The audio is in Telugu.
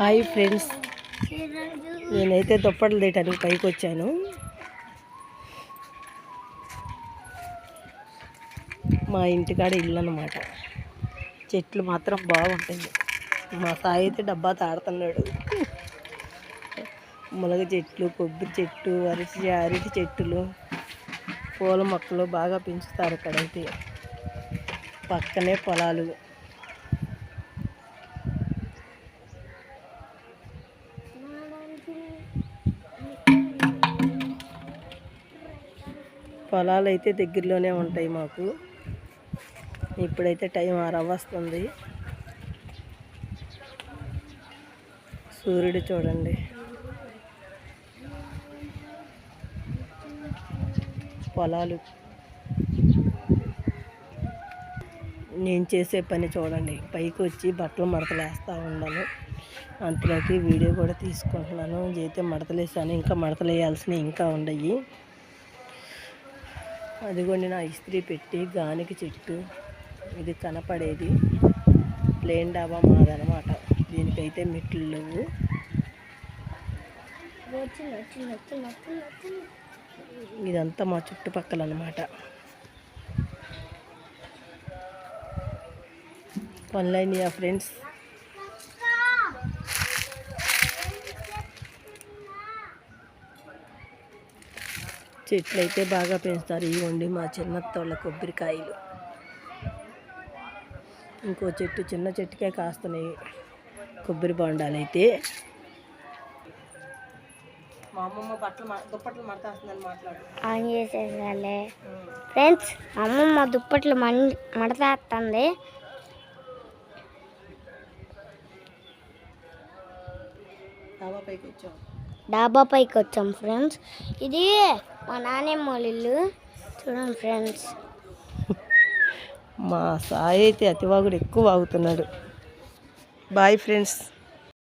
Hi friends. నేనైతే దుప్పట్లు తీయటానికి పైకి వచ్చాను. మా ఇంటికాడ ఇల్లు అనమాట చెట్లు మాత్రం బాగుంటాయి. మా సాయి అయితే డబ్బా తాడుతున్నాడు. మునగ చెట్లు కొబ్బరి చెట్టు అరటి అరటి చెట్టులు పూల మొక్కలు బాగా పెంచుతారు ఇక్కడైతే. పక్కనే పొలాలు. పొలాలు అయితే దగ్గరలోనే ఉంటాయి మాకు. ఇప్పుడైతే టైం ఆరవ వస్తుంది సూర్యుడు చూడండి. పొలాలు. నేను చేసే పని చూడండి. పైకి వచ్చి బట్టలు మడతలు వేస్తూ ఉన్నాను అంతలోకి వీడియో కూడా తీసుకుంటున్నాను. అయితే మడతలేసాను. ఇంకా మడతలేయాల్సినవి ఇంకా ఉండయి. అదిగోండి నా ఇస్త్రీ పెట్టి గానికి చెట్టు ఇది కనపడేది. ప్లేన్ డాబా మాదనమాట దీనికైతే మెట్లు లేవు. ఇదంతా మా చుట్టుపక్కల అనమాట పనులైనయా ఫ్రెండ్స్? చెట్లు అయితే బాగా పెంచుతారు ఇవ్వండి మా చిన్నత్తోళ్ళ కొబ్బరికాయలు. ఇంకో చెట్టు చిన్న చెట్టుకే కాస్తున్నాయి కొబ్బరి బొండాలు అయితే మా అమ్మమ్మ బట్టలు దుప్పట్లు మడతాస్తుందని మాట్లాడు ఆన్ చేసేసాలే ఫ్రెండ్స్ అమ్మమ్మ దుప్పట్లు మడతేస్తుంది డాబా పైకి వచ్చాం డాబా పైకి వచ్చాం ఫ్రెండ్స్. ఇది మా నాన్నమ్మ వాళ్ళ ఇల్లు చూడండి ఫ్రెండ్స్. మా సాయి అయితే అతివాగుడు ఎక్కువ వాగుతున్నాడు. Boy friends.